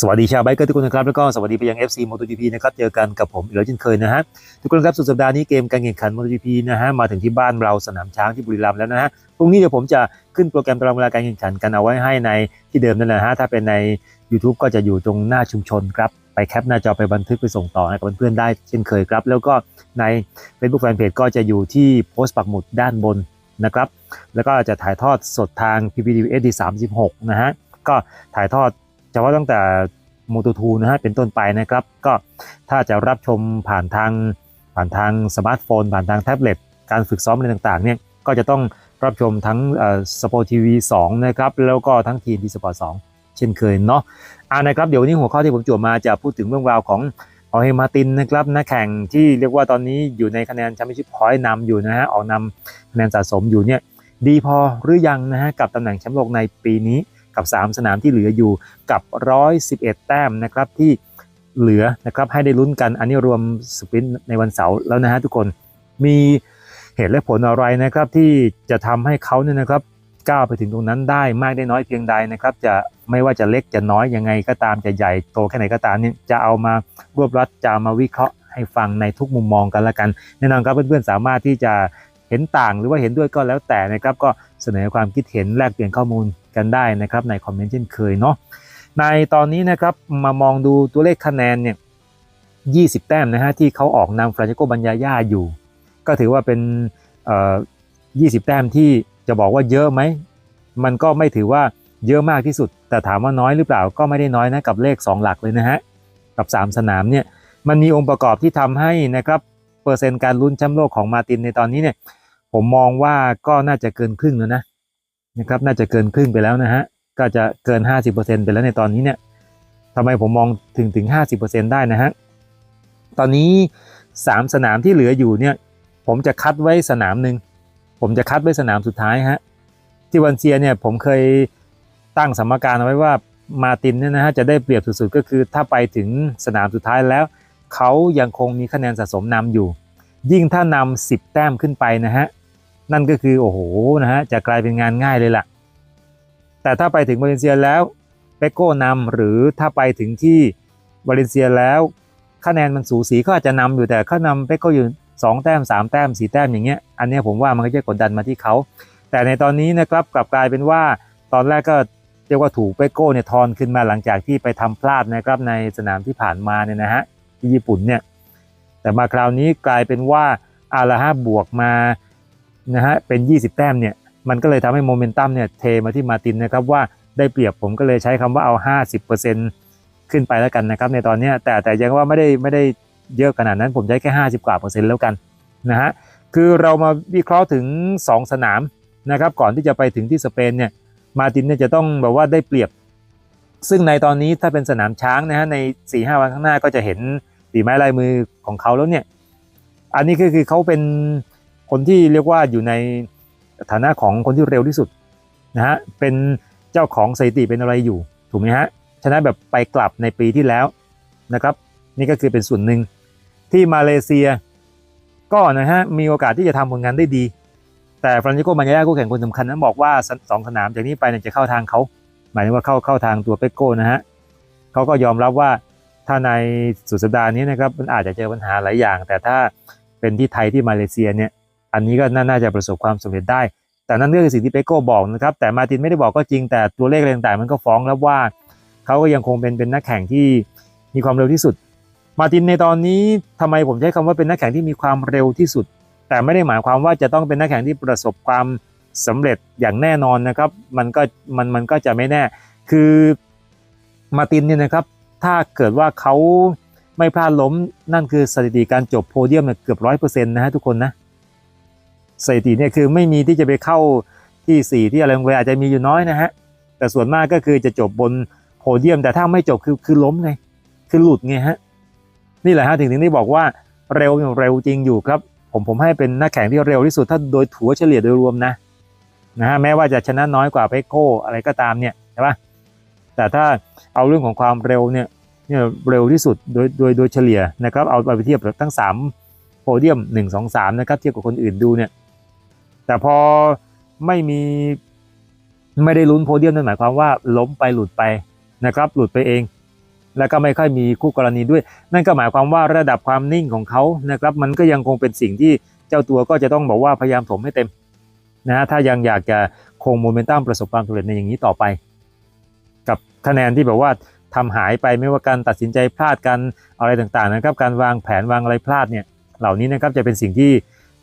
สวัสดีชาวไบเกอร์ทุกคนนะครับ แล้วก็สวัสดีไปยัง FC MotoGP นะครับเจอกันกับผมอีกแล้วเช่นเคยนะฮะทุกคนครับสุดสัปดาห์นี้เกมการแข่งขัน MotoGP นะฮะมาถึงที่บ้านเราสนามช้างที่บุรีรัมย์แล้วนะฮะพรุ่งนี้เดี๋ยวผมจะขึ้นโปรแกรมตารางเวลาการแข่งขันกันเอาไว้ให้ในที่เดิมนั่นแหละฮะถ้าเป็นใน YouTube ก็จะอยู่ตรงหน้าชุมชนครับไปแคปหน้าจอไปบันทึกไปส่งต่อให้กับเพื่อนๆได้เช่นเคยครับ แล้วก็ใน Facebook Fanpage ก็จะอยู่ที่โพสต์ปักหมุดด้านบนนะครับแล้วก็จะถ่ายทอดสดทาง PPTV SD 36นะฮะก็ถ่ายทอด เฉพาตั้งแต่โมโตทูนะฮะเป็นต้นไปนะครับ ก็ถ้าจะรับชมผ่านทางผ่านทางสมาร์ทโฟน ผ่านทางแท็บเล็ตการฝึกซ้อมอะไรต่างๆเนี่ยก็จะต้องรับชมทั้งสปอร์ตทีวีสนะครับ แล้วก็ทั้งทีมดีสปอร์ตสเช่นเคยเนาะอ่านะครับเดี๋ยววันนี้หัวข้อที่ผมจวบมาจะพูดถึงเรื่องราวของออเฮมาตินนะครับนักแข่งที่เรียกว่าตอนนี้อยู่ในคะแนนแชมเปี้ยนชิพพอยต์นำอยู่นะฮะออกนำคะแนนสะสมอยู่เนี่ยดีพอหรือยังนะฮะกับตำแหน่งแชมป์โลกในปีนี้ กับ 3 สนามที่เหลืออยู่กับ 111 แต้มนะครับที่เหลือนะครับให้ได้ลุ้นกันอันนี้รวมสปรินต์ในวันเสาร์แล้วนะฮะทุกคนมีเหตุและผลอะไรนะครับที่จะทำให้เขาเนี่ยนะครับก้าวไปถึงตรงนั้นได้มากได้น้อยเพียงใดนะครับจะไม่ว่าจะเล็กจะน้อยยังไงก็ตามจะใหญ่โตแค่ไหนก็ตามเนี่ยจะเอามารวบรัดจะมาวิเคราะห์ให้ฟังในทุกมุมมองกันละกันแน่นอนครับเพื่อนๆสามารถที่จะเห็นต่างหรือว่าเห็นด้วยก็แล้วแต่นะครับก็เสนอความคิดเห็นแลกเปลี่ยนข้อมูล กันได้นะครับในคอมเมนต์เช่นเคยเนาะในตอนนี้นะครับมามองดูตัวเลขคะแนนเนี่ย20 แต้มนะฮะที่เขาออกนำฟรานชิโกบัญญาย่าอยู่ ก็ถือว่าเป็นเอ่อ20แต้มที่จะบอกว่าเยอะไหม มันก็ไม่ถือว่าเยอะมากที่สุด แต่ถามว่าน้อยหรือเปล่าก็ไม่ได้น้อยนะกับเลข 2 หลักเลยนะฮะ กับ 3 สนามเนี่ยมันมีองค์ประกอบที่ทำให้นะครับเปอร์เซ็นต์การลุ้นแชมป์โลกของมาตินในตอนนี้เนี่ยผมมองว่าก็น่าจะเกินครึ่งแล้วนะ นะครับ น่าจะเกินครึ่งไปแล้วนะฮะ ก็จะเกิน 50%ไปแล้วในตอนนี้เนี่ยทำไมผมมองถึงถึง 50%ได้นะฮะ ตอนนี้ 3 สนามที่เหลืออยู่เนี่ย ผมจะคัดไว้สนามหนึ่ง ผมจะคัดไว้สนามสุดท้ายฮะ ที่วันเซียเนี่ยผมเคยตั้งสมการเอาไว้ว่ามาตินเนี่ยนะฮะจะได้เปรียบสุดๆ ก็คือถ้าไปถึงสนามสุดท้ายแล้ว เขายังคงมีคะแนนสะสมนำอยู่ ยิ่งถ้านำ10 แต้มขึ้นไปนะฮะ นั่นก็คือโอ้โหนะฮะจะกลายเป็นงานง่ายเลยล่ะ แต่ถ้าไปถึงวาเลนเซียแล้วเปโก้นำหรือถ้าไปถึงที่วาเลนเซียแล้ว คะแนนมันสูสีก็อาจจะนำอยู่แต่เขานำเปโก้อยู่2แต้ม3แต้ม4แต้มอย่างเงี้ยอันนี้ผมว่ามันก็จะกดดันมาที่เขาแต่ในตอนนี้นะครับกลับกลายเป็นว่าตอนแรกก็เรียกว่าถูกเปโก้เนี่ยทอนขึ้นมาหลังจากที่ไปทำพลาดนะครับในสนามที่ผ่านมาเนี่ยนะฮะที่ญี่ปุ่นเนี่ยแต่มาคราวนี้กลายเป็นว่าอาละฮะบวกมา นะฮะเป็น 20 แต้มเนี่ยมันก็เลยทำให้โมเมนตัมเนี่ยเทมาที่มาตินนะครับว่าได้เปรียบผมก็เลยใช้คำว่าเอา 50%ขึ้นไปแล้วกันนะครับในตอนนี้แต่แต่ยังว่าไม่ได้ไม่ได้เยอะขนาดนั้นผมใช้แค่ 50 กว่าเปอร์เซ็นต์แล้วกันนะฮะคือเรามาวิเคราะห์ถึง 2 สนามนะครับก่อนที่จะไปถึงที่สเปนเนี่ยมาตินเนี่ยจะต้องแบบว่าได้เปรียบ ซึ่งในตอนนี้ถ้าเป็นสนามช้างนะฮะใน4ีหวันข้างหน้าก็จะเห็นฝีไม้ลายมือของเขาแล้วเนี่ยอันนี้ก็คือเขาเป็น คนที่เรียกว่าอยู่ในฐานะของคนที่เร็วที่สุดนะฮะเป็นเจ้าของสถิติเป็นอะไรอยู่ถูกไหมฮะชนะแบบไปกลับในปีที่แล้วนะครับนี่ก็คือเป็นส่วนหนึ่งที่มาเลเซียก็นะฮะมีโอกาสที่จะทำผลงานได้ดี แต่ฟรานซิโกมันยาคู่แข่งคนสำคัญนั้นบอกว่าสองสนามจากนี้ไปจะเข้าทางเขาหมายถึงว่าเข้าเข้าทางตัวเปโก้นะฮะเขาก็ยอมรับว่าถ้าในสุดสัปดาห์นี้นะครับมันอาจจะเจอปัญหาหลายอย่าง แต่ถ้าเป็นที่ไทยที่มาเลเซียเนี่ย อันนี้ก็น่าจะประสบความสำเร็จได้ แต่นั่นก็คือสิ่งที่เปโก้บอกนะครับ แต่มาตินไม่ได้บอกก็จริง แต่ตัวเลขอะไรต่างๆมันก็ฟ้องแล้วว่า เขาก็ยังคงเป็นเป็นนักแข่งที่มีความเร็วที่สุด มาตินในตอนนี้ทำไมผมใช้คำว่าเป็นนักแข่งที่มีความเร็วที่สุด แต่ไม่ได้หมายความว่าจะต้องเป็นนักแข่งที่ประสบความสำเร็จอย่างแน่นอนนะครับ มันก็มันมันก็จะไม่แน่ คือมาตินเนี่ยนะครับ ถ้าเกิดว่าเขาไม่พลาดล้มนั่นคือสถิติการจบโพเดียมเนี่ยเกือบร้อยเปอร์เซ็นต์นะฮะทุกคนนะ สถิติเนี่ยคือไม่มีที่จะไปเข้าที่ 4 ที่อะไรเวอาจจะมีอยู่น้อยนะฮะ แต่ส่วนมากก็คือจะจบบนโพเดียม แต่ถ้าไม่จบคือคือล้มไง คือหลุดไงฮะ นี่แหละฮะถึงถึงได้บอกว่าเร็วเร็วจริงอยู่ครับ ผมผมให้เป็นนักแข่งที่เร็วที่สุดถ้าโดยถัวเฉลี่ยโดยรวมนะนะฮะแม้ว่าจะชนะน้อยกว่าเปโก้อะไรก็ตามเนี่ยใช่ปะแต่ถ้าเอาเรื่องของความเร็วเนี่ยเนี่ยเร็วที่สุดโดยโดยโดยเฉลี่ยนะครับเอาไปเทียบทั้ง 3 โพเดียม 1 2 3นะครับเทียบกับคนอื่นดูเนี่ย แต่พอไม่มีไม่ได้ลุ้นโพเดียมนั่นหมายความว่าล้มไปหลุดไปนะครับ หลุดไปเอง แล้วก็ไม่ค่อยมีคู่กรณีด้วย นั่นก็หมายความว่าระดับความนิ่งของเขานะครับ มันก็ยังคงเป็นสิ่งที่เจ้าตัวก็จะต้องบอกว่าพยายามถมให้เต็มนะฮะถ้ายังอยากจะคงโมเมนตัมประสบความสำเร็จในอย่างนี้ต่อไป กับคะแนนที่แบบว่าทำหายไปไม่ว่าการตัดสินใจพลาดกันอะไรต่างๆนะครับ การวางแผนวางอะไรพลาดเนี่ยเหล่านี้นะครับจะเป็นสิ่งที่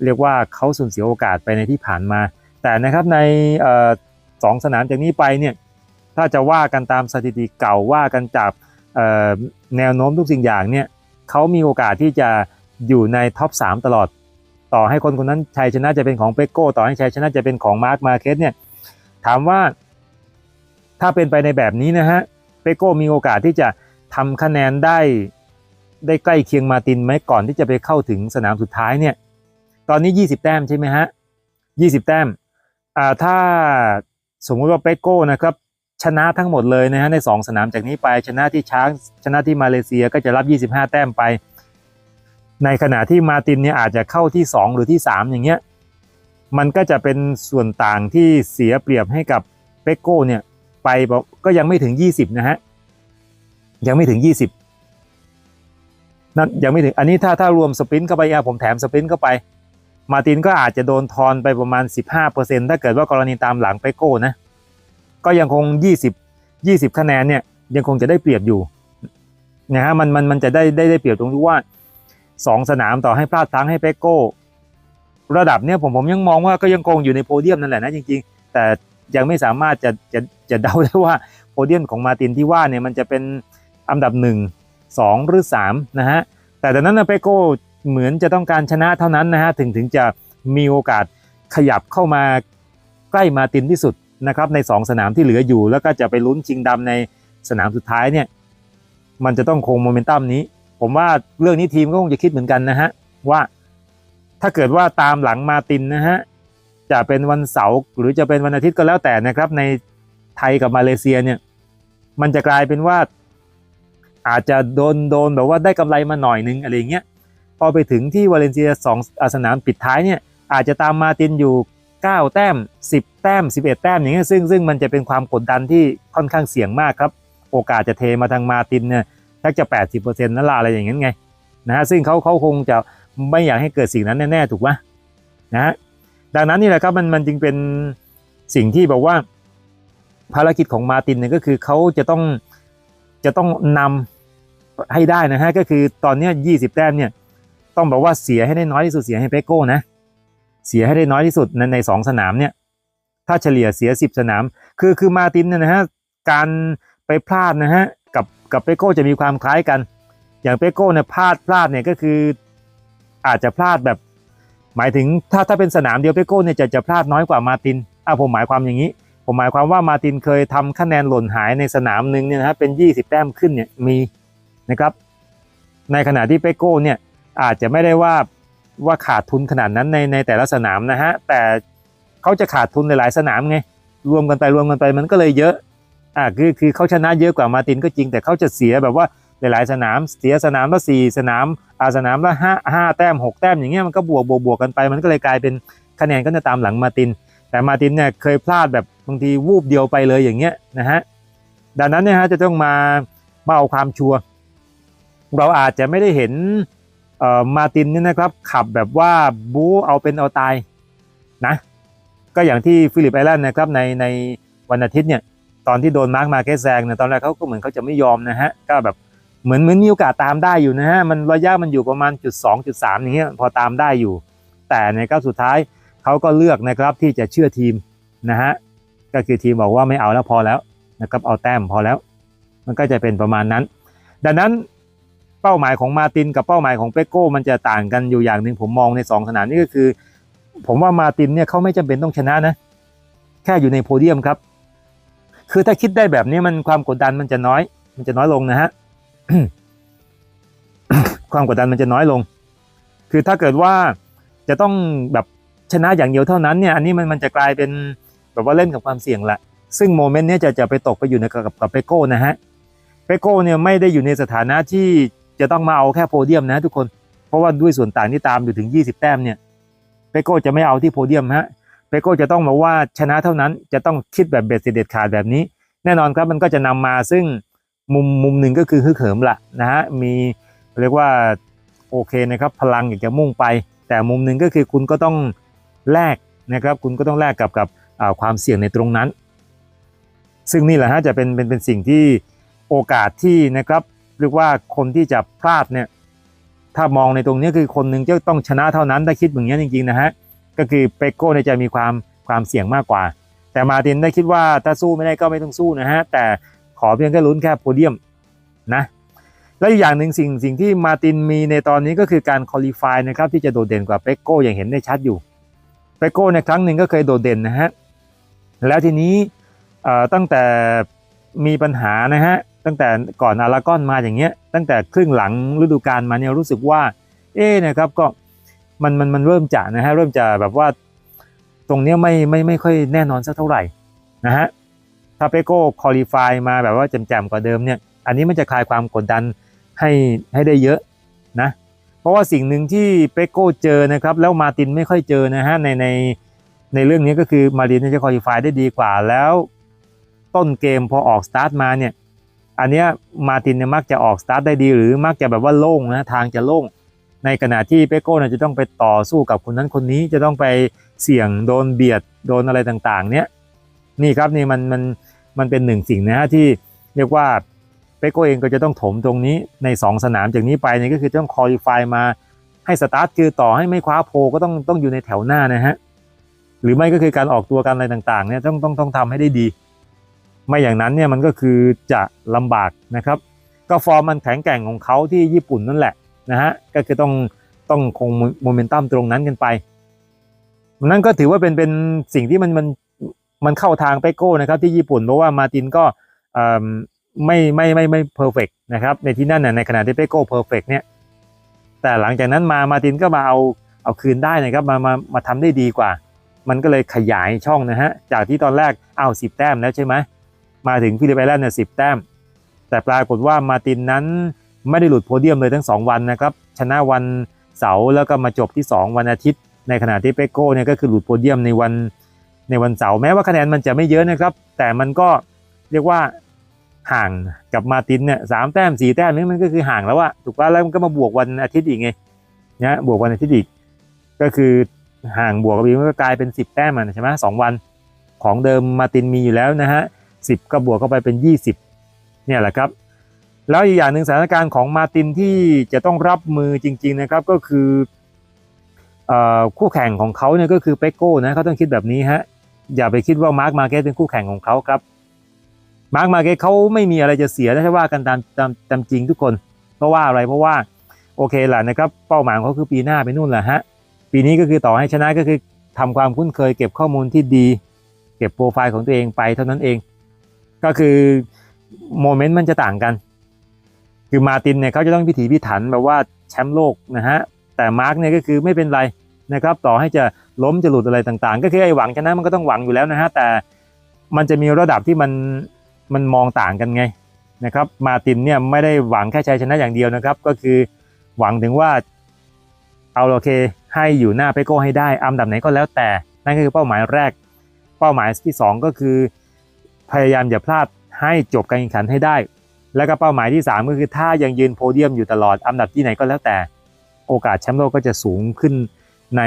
เรียกว่าเขาสูญเสียโอกาสไปในที่ผ่านมา แต่นะครับในออสองสนามจากนี้ไปเนี่ยถ้าจะว่ากันตามสถิติเก่าว่ากันจากแนวโน้มทุกสิ่งอย่างเนี่ยเขามีโอกาสที่จะอยู่ในท็อป 3 ตลอด ต่อให้คนคนนั้นชัยชนะจะเป็นของเปโก้ต่อให้ชัยชนะจะเป็นของมาร์คมาเคสเนี่ยถามว่าถ้าเป็นไปในแบบนี้นะฮะเปโก้มีโอกาสที่จะทำคะแนนได้ได้ใกล้เคียงมาตินไหมก่อนที่จะไปเข้าถึงสนามสุดท้ายเนี่ย ตอนนี้20แต้มใช่ไหมฮะ20แต้มอ่าถ้าสมมุติว่าเปโก้นะครับชนะทั้งหมดเลยนะฮะใน 2 สนามจากนี้ไปชนะที่ช้างชนะที่มาเลเซียก็จะรับ 25 แต้มไป ในขณะที่มาตินเนี่ยอาจจะเข้าที่ 2 หรือที่ 3 อย่างเงี้ยมันก็จะเป็นส่วนต่างที่เสียเปรียบให้กับเปโก้เนี่ยไปกก็ยังไม่ถึง 20 นะฮะยังไม่ถึง 20นั่นยังไม่ถึงอันนี้ถ้าถ้ารวมสปรินต์เข้าไปอะผมแถมสปรินต์เข้าไป มาตินก็อาจจะโดนทอนไปประมาณ 15%ถ้าเกิดว่ากรณีตามหลังเปโก้นะ ก็ยังคง 20 20 คะแนนเนี่ยยังคงจะได้เปรียบอยู่นะฮะมันมันมันจะได้ได้ได้เปรียบตรงที่ว่า 2 สนามต่อให้พลาดทั้งให้เปโก้ ระดับเนี่ยผมผมยังมองว่าก็ยังคงอยู่ในโพเดียมนั่นแหละนะจริง ๆ แต่ยังไม่สามารถจะจะจะเดาได้ว่าโพเดียมของมาตินที่ว่าเนี่ยมันจะเป็นอันดับ 1 2 หรือ3นะฮะแต่ตอนนั้นเปโก้ เหมือนจะต้องการชนะเท่านั้นนะฮะถึงถึงจะมีโอกาสขยับเข้ามาใกล้มาตินที่สุดนะครับใน 2 สนามที่เหลืออยู่ แล้วก็จะไปลุ้นชิงดำในสนามสุดท้ายเนี่ยมันจะต้องคงโมเมนตัมนี้ ผมว่าเรื่องนี้ทีมก็คงจะคิดเหมือนกันนะฮะว่าถ้าเกิดว่าตามหลังมาตินนะฮะจะเป็นวันเสาร์หรือจะเป็นวันอาทิตย์ก็แล้วแต่นะครับในไทยกับมาเลเซียเนี่ยมันจะกลายเป็นว่าอาจจะโดนโดนแบบว่าได้กำไรมาหน่อยนึงอะไรเงี้ย พอไปถึงที่วาเลนเซียสองสนามปิดท้ายเนี่ยอาจจะตามมาตินอยู่ 9 แต้ม 10 แต้ม 11 แต้มอย่างเงี้ยซึ่งซึ่งมันจะเป็นความกดดันที่ค่อนข้างเสี่ยงมากครับ โอกาสจะเทมาทางมาตินเนี่ยทักจะ 80%นั่นละอะไรอย่างเงี้ยไงนะฮะซึ่งเขาเขาคงจะไม่อยากให้เกิดสิ่งนั้นแน่ๆถูกไหมนะฮะดังนั้นนี่แหละครับมันมันจึงเป็นสิ่งที่บอกว่า ภารกิจของมาตินเนี่ยก็คือเขาจะต้องจะต้องนำให้ได้นะฮะก็คือตอนนี้ย20 แต้มเนี่ย ต้องบอกว่าเสียให้ได้น้อยที่สุดเสียให้เปโก้นะ เสียให้ได้น้อยที่สุดในในสองสนามเนี่ย ถ้าเฉลี่ยเสีย10สนาม คือคือมาตินเนี่ยนะฮะการไปพลาดนะฮะกับกับเปโก้จะมีความคล้ายกัน อย่างเปโก้เนี่ยพลาดพลาดเนี่ยก็คืออาจจะพลาดแบบ หมายถึงถ้าถ้าเป็นสนามเดียวเปโก้เนี่ยจะจะพลาดน้อยกว่ามาตินอะผมหมายความอย่างนี้ ผมหมายความว่ามาตินเคยทำคะแนนหล่นหายในสนามหนึ่งเนี่ยนะฮะเป็น 20 แต้มขึ้นเนี่ยมีนะครับในขณะที่เปโก้เนี่ย อาจจะไม่ได้ว่าว่าขาดทุนขนาดนั้นในในแต่ละสนามนะฮะแต่เขาจะขาดทุนหลายๆสนามไงรวมกันไปรวมกันไปมันก็เลยเยอะอ่าคือคือเขาชนะเยอะกว่ามาตินก็จริง แต่เขาจะเสียแบบว่าหลายๆสนามเสียสนามละสี่สนามอาสนามละห้าห้าแต้มหกแต้มอย่างเงี้ยมันก็บวกบวกบวกกันไป มันก็เลยกลายเป็นคะแนนก็จะตามหลังมาติน แต่มาตินเนี่ยเคยพลาดแบบบางทีวูบเดียวไปเลยอย่างเงี้ยนะฮะดังนั้นเนี่ยฮะจะต้องมามาเอาความชัวร์เราอาจจะไม่ได้เห็น เอ่อมาตินเนี่ยนะครับขับแบบว่าบู๊เอาเป็นเอาตายนะก็อย่างที่ฟิลิปไอแลนด์นะครับในในวันอาทิตย์เนี่ยตอนที่โดนมาร์กมาเกสแซงเนี่ยตอนแรกเขาก็เหมือนเขาจะไม่ยอมนะฮะก็แบบเหมือนเหมือนมีโอกาสตามได้อยู่นะฮะมันระยะมันอยู่ประมาณจุดสองจุดสามอย่างเงี้ยพอตามได้อยู่ แต่ในก้าวสุดท้ายเขาก็เลือกนะครับที่จะเชื่อทีมนะฮะก็คือทีมบอกว่าไม่เอาแล้วพอแล้วนะครับเอาแต้มพอแล้ว มันก็จะเป็นประมาณนั้น ดังนั้น เป้าหมายของมาตินกับเป้าหมายของเปโก้มันจะต่างกันอยู่อย่างหนึ่งผมมองในสองสนามนี่ก็คือ ผมว่ามาตินเนี่ยเขาไม่จำเป็นต้องชนะนะ แค่อยู่ในโพเดียมครับ คือถ้าคิดได้แบบนี้มันความกดดันมันจะน้อย มันจะน้อยลงนะฮะความกดดันมันจะน้อยลง คือถ้าเกิดว่าจะต้องแบบชนะอย่างเดียวเท่านั้นเนี่ยอันนี้มันมันจะกลายเป็นแบบว่าเล่นกับความเสี่ยงละ ซึ่งโมเมนต์นี้จะจะไปตกไปอยู่ในกับกับเปโก้นะฮะ เปโก้เนี่ยไม่ได้อยู่ในสถานะที่ จะต้องมาเอาแค่โพเดียมนะทุกคน เพราะว่าด้วยส่วนต่างที่ตามอยู่ถึง 20 แต้มเนี่ยเปโก้จะไม่เอาที่โพเดียมฮะเปโก้จะต้องมาว่าชนะเท่านั้นจะต้องคิดแบบเบ็ดเสร็จเด็ดขาดแบบนี้ แน่นอนครับมันก็จะนำมาซึ่งมุมมุมหนึ่งก็คือฮึกเหิมละนะฮะมีเรียกว่าโอเคนะครับพลังอยากจะมุ่งไป แต่มุมหนึ่งก็คือคุณก็ต้องแลกนะครับ คุณก็ต้องแลกกับกับความเสี่ยงในตรงนั้น ซึ่งนี่แหละฮะจะเป็นเป็นเป็นสิ่งที่โอกาสที่นะครับ เรียกว่าคนที่จะพลาดเนี่ยถ้ามองในตรงนี้คือคนหนึ่งจะต้องชนะเท่านั้นถ้าคิดอย่างนี้จริงๆนะฮะก็คือเปโก้เนี่ยจะมีความความเสี่ยงมากกว่า แต่มาตินได้คิดว่าถ้าสู้ไม่ได้ก็ไม่ต้องสู้นะฮะแต่ขอเพียงแค่ลุ้นแค่โพเดียมนะและอีกอย่างหนึ่งสิ่งสิ่งที่มาตินมีในตอนนี้ก็คือการคอลี่ฟายนะครับที่จะโดดเด่นกว่าเปโก้อย่างเห็นได้ชัดอยู่เปโก้ในครั้งหนึ่งก็เคยโดดเด่นนะฮะแล้วทีนี้ตั้งแต่มีปัญหานะฮะ ตั้งแต่ก่อนอารากอนมาอย่างเงี้ยตั้งแต่ครึ่งหลังฤดูกาลมาเนี่ยรู้สึกว่า เอ๊นะครับก็มันมันมันเริ่มจะนะฮะเริ่มจะแบบว่าตรงเนี้ยไม่ไม่ไม่ค่อยแน่นอนสักเท่าไหร่นะฮะถ้าเปโก้คอลี่ฟายมาแบบว่าแจ่มๆกว่าเดิมเนี่ยอันนี้มันจะคลายความกดดันให้ให้ได้เยอะนะเพราะว่าสิ่งหนึ่งที่เปโก้เจอนะครับแล้วมาตินไม่ค่อยเจอนะฮะในในในเรื่องนี้ก็คือมาตินจะคอลี่ฟายได้ดีกว่าแล้ว ต้นเกมพอออกสตาร์ทมาเนี่ย อันเนี้ยมาตินเนี่ยมักจะออกสตาร์ทได้ดี หรือมักจะแบบว่าโล่งนะทางจะโล่ง ในขณะที่เปโก้เนี่ยจะต้องไปต่อสู้กับคนนั้นคนนี้จะต้องไปเสี่ยงโดนเบียดโดนอะไรต่างๆ เนี่ยนี่ครับนี่มันมันมันเป็นหนึ่งสิ่งนะฮะที่เรียกว่าเปโก้เองก็จะต้องถมตรงนี้ใน 2 สนามจากนี้ไปเนี่ยก็คือต้องคอลี่ฟมาให้สตาร์ทคือต่อให้ไม่คว้าโพก็ต้องต้องอยู่ในแถวหน้านะฮะหรือไม่ก็คือการออกตัวกันอะไรต่างๆเนี่ยต้องต้องต้องทำให้ได้ดี ไม่อย่างนั้นเนี่ยมันก็คือจะลำบากนะครับ ก็ฟอร์มมันแข็งแกร่งของเขาที่ญี่ปุ่นนั่นแหละนะฮะก็คือต้องต้องคงโมเมนตัมตรงนั้นกันไปนั่นก็ถือว่าเป็นเป็นสิ่งที่มันมันมันเข้าทางเปโก้นะครับที่ญี่ปุ่นเพราะว่ามาตินก็อ่อไม่ไม่ไม่ไม่เพอร์เฟกนะครับในที่นั่นน่ะในขณะที่เปโก้เพอร์เฟกเนี่ยแต่หลังจากนั้นมามาตินก็มาเอาเอาคืนได้นะครับมามามาทำได้ดีกว่า มันก็เลยขยายช่องนะฮะจากที่ตอนแรกเอาสิบแต้มแล้วใช่ไหม มาถึงฟิลิปไอแลนด์เนี่ยสิบแต้ม แต่ปรากฏว่ามาตินนั้นไม่ได้หลุดโพเดียมเลยทั้ง 2 วันนะครับ ชนะวันเสาร์แล้วก็มาจบที่ 2 วันอาทิตย์ ในขณะที่เปโก้เนี่ยก็คือหลุดโพเดียมในวันในวันเสาร์แม้ว่าคะแนนมันจะไม่เยอะนะครับ แต่มันก็เรียกว่าห่างกับมาตินเนี่ยสามแต้มสี่แต้มนี่มันก็คือห่างแล้วอะถูกป่ะแล้วมันก็มาบวกวันอาทิตย์อีกไงนะบวกวันอาทิตย์อีก ก็คือห่างบวกกับอีกมันก็กลายเป็น10แต้มมันใช่ไหมสองวันของเดิมมาตินมีอยู่แล้วนะฮะ สิบก็บวกเข้าไปเป็น 20 เนี่ยแหละครับ แล้วอีกอย่างหนึ่งสถานการณ์ของมาตินที่จะต้องรับมือจริง ๆนะครับก็คืออคู่แข่งของเขาเนี่ยก็คือเปโก้นะเขาต้องคิดแบบนี้ฮะอย่าไปคิดว่ามาร์คมาเก็ตเป็นคู่แข่งของเขาครับมาร์คมาเก็ตเขาไม่มีอะไรจะเสียนะถ้าว่ากันตามตามตามจริงทุกคนเพราะว่าอะไรเพราะว่าโอเคแหละนะครับเป้าหมายของเขาคือปีหน้าไปนู่นแหละฮะปีนี้ก็คือต่อให้ชนะก็คือทำความคุ้นเคย เก็บข้อมูลที่ดี เก็บโปรไฟล์ของตัวเองไปเท่านั้นเอง ก็คือโมเมนต์มันจะต่างกัน คือมาตินเนี่ยเขาจะต้องพิถีพิถันแบบว่าแชมป์โลกนะฮะ แต่มาร์กเนี่ยก็คือไม่เป็นไรนะครับ ต่อให้จะล้มจะหลุดอะไรต่างๆ ก็คือไอ้หวังชนะมันก็ต้องหวังอยู่แล้วนะฮะ แต่มันจะมีระดับที่มันมันมองต่างกันไงนะครับ มาตินเนี่ยไม่ได้หวังแค่ชัยชนะอย่างเดียวนะครับ ก็คือหวังถึงว่าเอาโอเคให้อยู่หน้าเปโก้ให้ได้อันดับไหนก็แล้วแต่นั่นก็คือเป้าหมายแรก เป้าหมายที่สองก็คือ พยายามอย่าพลาดให้จบการแข่งขันให้ได้ แล้วก็เป้าหมายที่ 3 ก็คือถ้ายังยืนโพเดียมอยู่ตลอดอันดับที่ไหนก็แล้วแต่โอกาสแชมป์โลกก็จะสูงขึ้นใน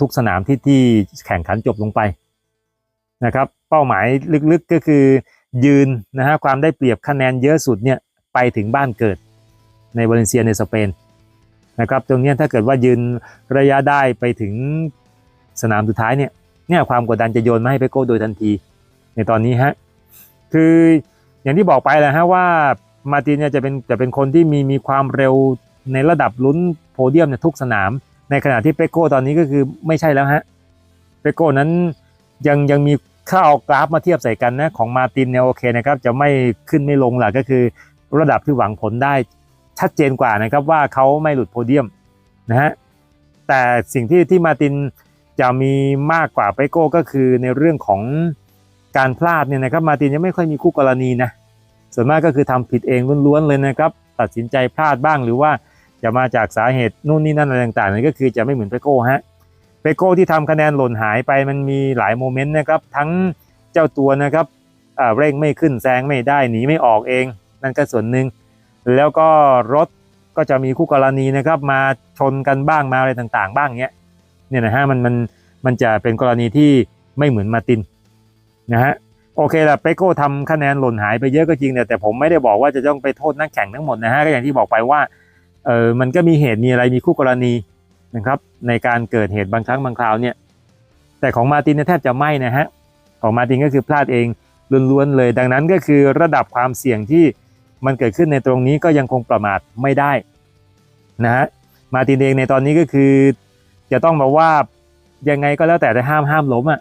ทุกสนามที่ที่แข่งขันจบลงไปนะครับ เป้าหมายลึกๆก็คือยืนนะฮะความได้เปรียบคะแนนเยอะสุดเนี่ยไปถึงบ้านเกิดในวาเลนเซียในสเปนนะครับตรงนี้ถ้าเกิดว่ายืนระยะได้ไปถึงสนามสุดท้ายเนี่ยเนี่ยความกดดันจะโยนมาให้เปโก้โดยทันที ในตอนนี้ฮะคืออย่างที่บอกไปแหละฮะว่ามาตินเนี่ยจะเป็นจะเป็นคนที่มีมีความเร็วในระดับลุ้นโพเดียมในทุกสนาม ในขณะที่เปโก้ตอนนี้ก็คือไม่ใช่แล้วฮะเปโก้นั้นยังยังมีข้าเอากราฟมาเทียบใส่กันนะของมาตินเนี่ยโอเคนะครับจะไม่ขึ้นไม่ลงหลักก็คือระดับที่หวังผลได้ชัดเจนกว่านะครับว่าเขาไม่หลุดโพเดียมนะฮะแต่สิ่งที่ที่มาตินจะมีมากกว่าเปโก้ก็คือในเรื่องของ การพลาดเนี่ยนะครับมาตินยังไม่ค่อยมีคู่กรณีนะส่วนมากก็คือทำผิดเองล้วนๆเลยนะครับ ตัดสินใจพลาดบ้างหรือว่าจะมาจากสาเหตุนู่นนี่นั่นอะไรต่างๆนั่นก็คือจะไม่เหมือนเปโก้ฮะเปโก้ที่ทำคะแนนหล่นหายไปมันมีหลายโมเมนต์นะครับ ทั้งเจ้าตัวนะครับอ่าเร่งไม่ขึ้นแซงไม่ได้หนีไม่ออกเอง นั่นก็ส่วนหนึ่งแล้วก็รถก็จะมีคู่กรณีนะครับ มาชนกันบ้างมาอะไรต่างๆ บ้างเนี้ยเนี่ยนะฮะมันมันมันจะเป็นกรณีที่ไม่เหมือนมาติน นะฮะโอเคละเปโก้ทำคะแนนหล่นหายไปเยอะก็จริงแต่แต่ผมไม่ได้บอกว่าจะต้องไปโทษนักแข่งทั้งหมดนะฮะก็อย่างที่บอกไปว่าเออมันก็มีเหตุมีอะไรมีคู่กรณีนะครับ ในการเกิดเหตุบางครั้งบางคราวเนี่ย แต่ของมาตินเนี่ยแทบจะไม่นะฮะของมาตินก็คือพลาดเองล้วนๆเลย ดังนั้นก็คือระดับความเสี่ยงที่มันเกิดขึ้นในตรงนี้ก็ยังคงประมาทไม่ได้นะฮะมาตินเองในตอนนี้ก็คือ จะต้องบอกว่ายังไงก็แล้วแต่แต่ห้ามห้ามล้มอะ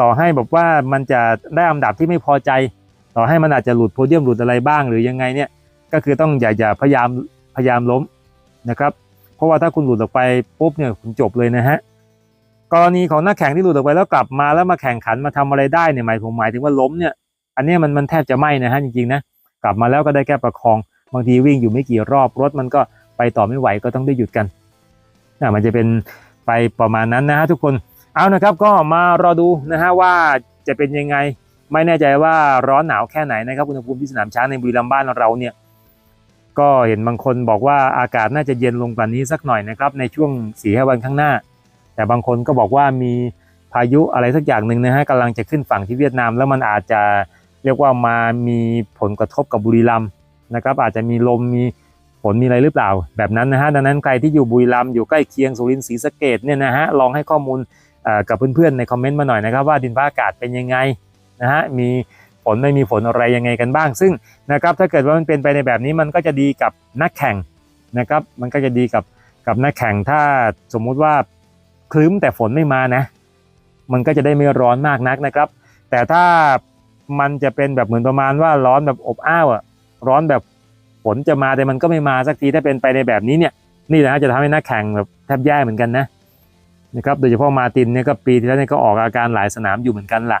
ต่อให้แบบว่ามันจะได้อันดับที่ไม่พอใจ ต่อให้มันอาจจะหลุดโพเดียมหลุดอะไรบ้างหรือยังไงเนี่ยก็คือต้องอย่าอย่าพยายามพยายามล้มนะครับ เพราะว่าถ้าคุณหลุดออกไปปุ๊บเนี่ยคุณจบเลยนะฮะกรณีของนักแข่งที่หลุดออกไปแล้วกลับมาแล้วมาแข่งขันมาทำอะไรได้เนี่ยหมายผมหมายถึงว่าล้มเนี่ย อันนี้มันมันแทบจะไม่นะฮะจริงๆนะกลับมาแล้วก็ได้แค่ประคองบางทีวิ่งอยู่ไม่กี่รอบรถมันก็ไปต่อไม่ไหวก็ต้องได้หยุดกันอะมันจะเป็นไปประมาณนั้นนะฮะทุกคน เอานะครับก็มารอดูนะฮะว่าจะเป็นยังไง ไม่แน่ใจว่าร้อนหนาวแค่ไหนนะครับอุณหภูมิที่สนามช้างในบุรีรัมย์บ้านเราเนี่ยก็เห็นบางคนบอกว่าอากาศน่าจะเย็นลงกว่านี้สักหน่อยนะครับในช่วงสี่ห้าวันข้างหน้า แต่บางคนก็บอกว่ามีพายุอะไรสักอย่างหนึ่งนะฮะกำลังจะขึ้นฝั่งที่เวียดนาม แล้วมันอาจจะเรียกว่ามามีผลกระทบกับบุรีรัมย์นะครับอาจจะมีลมมีฝนมีอะไรหรือเปล่า แบบนั้นนะฮะดังนั้นใครที่อยู่บุรีรัมย์อยู่ใกล้เคียงสุรินทร์ศรีสะเกดเนี่ยนะฮะลองให้ข้อมูล กับเพื่อนๆในคอมเมนต์มาหน่อยนะครับว่าดินฟ้าอากาศเป็นยังไงนะฮะมีฝนไม่มีฝนอะไรยังไงกันบ้าง ซึ่งนะครับถ้าเกิดว่ามันเป็นไปในแบบนี้มันก็จะดีกับนักแข่งนะครับมันก็จะดีกับกับนักแข่งถ้าสมมุติว่าคลึ้มแต่ฝนไม่มานะ มันก็จะได้ไม่ร้อนมากนักนะครับ แต่ถ้ามันจะเป็นแบบเหมือนประมาณว่าร้อนแบบอบอ้าวอะร้อนแบบฝนจะมาแต่มันก็ไม่มาสักทีถ้าเป็นไปในแบบนี้เนี่ยนี่นะจะทำให้นักแข่งแบบแทบแย่เหมือนกันนะ นะครับโดยเฉพาะมาตินเนี่ยก็ปีที่แล้วเนี่ยก็ออกอาการหลายสนามอยู่เหมือนกันล่ะ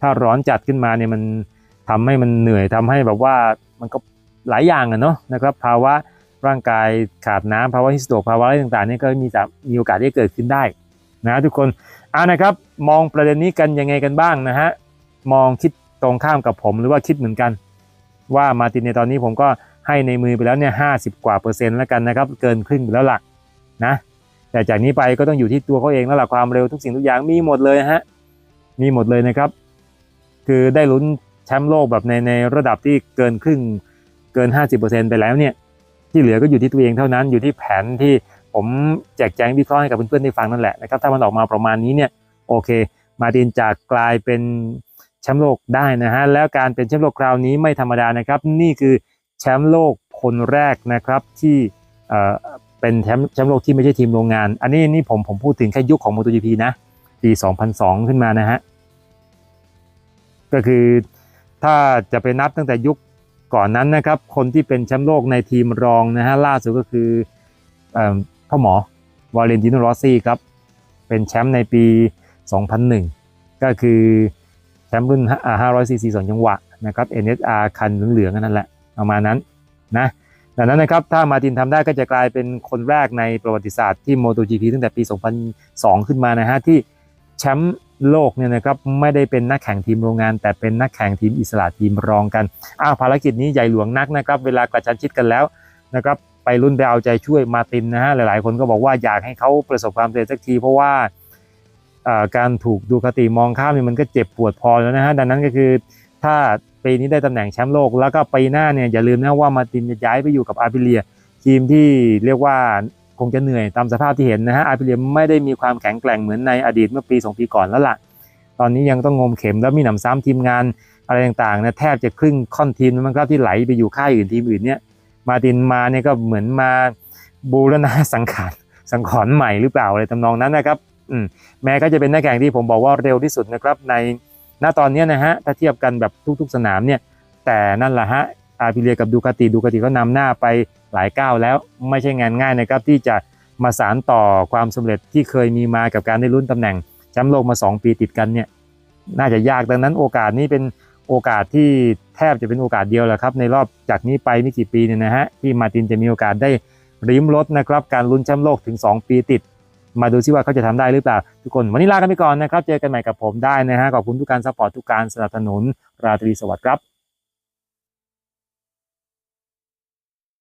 ถ้าร้อนจัดขึ้นมาเนี่ยมันทำให้มันเหนื่อยทำให้แบบว่ามันก็หลายอย่างอะเนาะนะครับภาวะร่างกายขาดน้ำภาวะฮิสโตรกภาวะอะไรต่างๆเนี่ยก็มีมีโอกาสที่จะเกิดขึ้นได้นะทุกคนอ่านะครับมองประเด็นนี้กันยังไงกันบ้างนะฮะมองคิดตรงข้ามกับผมหรือว่าคิดเหมือนกัน ว่ามาตินในตอนนี้ผมก็ให้ในมือไปแล้วเนี่ยห้าสิบกว่าเปอร์เซ็นต์แล้วกันนะครับ เกินครึ่งไปแล้วหลักนะ แต่จากนี้ไปก็ต้องอยู่ที่ตัวเขาเองแล้วล่ะความเร็วทุกสิ่งทุกอย่างมีหมดเลยฮะมีหมดเลยนะครับ คือได้ลุ้นแชมป์โลกแบบในในระดับที่เกินครึ่งเกิน 50%ไปแล้วเนี่ยที่เหลือก็อยู่ที่ตัวเองเท่านั้นอยู่ที่แผนที่ผมแจกแจงวิเคราะห์ให้กับเพื่อนๆได้ฟังนั่นแหละนะครับถ้ามันออกมาประมาณนี้เนี่ยโอเค มาร์ตินจากกลายเป็นแชมป์โลกได้นะฮะแล้วการเป็นแชมป์โลกคราวนี้ไม่ธรรมดานะครับ นี่คือแชมป์โลกคนแรกนะครับที่ เป็นแชมป์แชมป์โลกที่ไม่ใช่ทีมโรงงาน อันนี้นี่ผมผมพูดถึงแค่ยุคของ MotoGP นะ ปี 2002 ขึ้นมานะฮะ ก็คือถ้าจะไปนับตั้งแต่ยุคก่อนนั้นนะครับ คนที่เป็นแชมป์โลกในทีมรองนะฮะล่าสุดก็คืออพ่อหมอวาเลนติโนรอซี่ครับ เป็นแชมป์ในปี 2001 ก็คือแชมป์รุ่น500ซีซี2จังหวะนะครับ NSR คันเหลืองๆนั่นแหละประมาณนั้นนะ ดังนั้นนะครับถ้ามาตินทำได้ก็จะกลายเป็นคนแรกในประวัติศาสตร์ที่ MotoGP ตั้งแต่ปี 2002 ขึ้นมานะฮะที่แชมป์โลกเนี่ยนะครับไม่ได้เป็นนักแข่งทีมโรงงาน แต่เป็นนักแข่งทีมอิสระทีมรองกันอ้าวภารกิจนี้ใหญ่หลวงนักนะครับเวลากระชันชิดกันแล้วนะครับไปรุ่นไปเอาใจช่วยมาตินนะฮะหลายๆ คนก็บอกว่าอยากให้เขาประสบความสำเร็จสักที เพราะว่าการถูกดูคติมองข้ามเนี่ยมันก็เจ็บปวดพอแล้วนะฮะดังนั้นก็คือถ้า ปีนี้ได้ตำแหน่งแชมป์โลก แล้วก็ปีหน้าเนี่ยอย่าลืมนะว่ามาตินจะย้ายไปอยู่กับอาร์พิเลีย ทีมที่เรียกว่าคงจะเหนื่อยตามสภาพที่เห็นนะฮะอาร์พิเลียไม่ได้มีความแข็งแกร่งเหมือนในอดีตเมื่อปีสองปีก่อนแล้วล่ะ ตอนนี้ยังต้องงมเข็มแล้วมีหนำซ้ำทีมงานอะไรต่างๆนี่ยแทบจะครึ่งค่อนทีมมั้งครับที่ไหลไปอยู่ค่ายอื่นทีมอื่นเนี่ยมาตินมาเนี่ยก็เหมือนมาบูรณะสังขารสังขรใหม่หรือเปล่าอะไรทำนองนั้นนะครับอืมแม้ก็จะเป็นนักแข่งที่ผมบอกว่าเร็วที่สุดนะครับใน ณตอนนี้นะฮะถ้าเทียบกันแบบทุกๆสนามเนี่ยแต่นั่นแหละฮะอาพิเลียกับดูคาติดูคาติก็นำหน้าไปหลายก้าวแล้วไม่ใช่งานง่ายนะครับที่จะมาสารต่อความสำเร็จที่เคยมีมากับการได้ลุ้นตำแหน่งแชมป์โลกมา 2 ปีติดกันเนี่ยน่าจะยากดังนั้นโอกาสนี้เป็นโอกาสที่แทบจะเป็นโอกาสเดียวแหละครับ ในรอบจากนี้ไปไม่กี่ปีเนี่ยนะฮะที่มาตินจะมีโอกาสได้ริมรถนะครับการลุ้นแชมป์โลกถึง 2 ปีติด มาดูซิว่าเขาจะทำได้หรือเปล่าทุกคน วันนี้ลากันไปก่อนนะครับ เจอกันใหม่กับผมได้นะฮะขอบคุณทุกการซัพพอร์ตทุกการสนับสนุนราตรีสวัสดิ์ครับ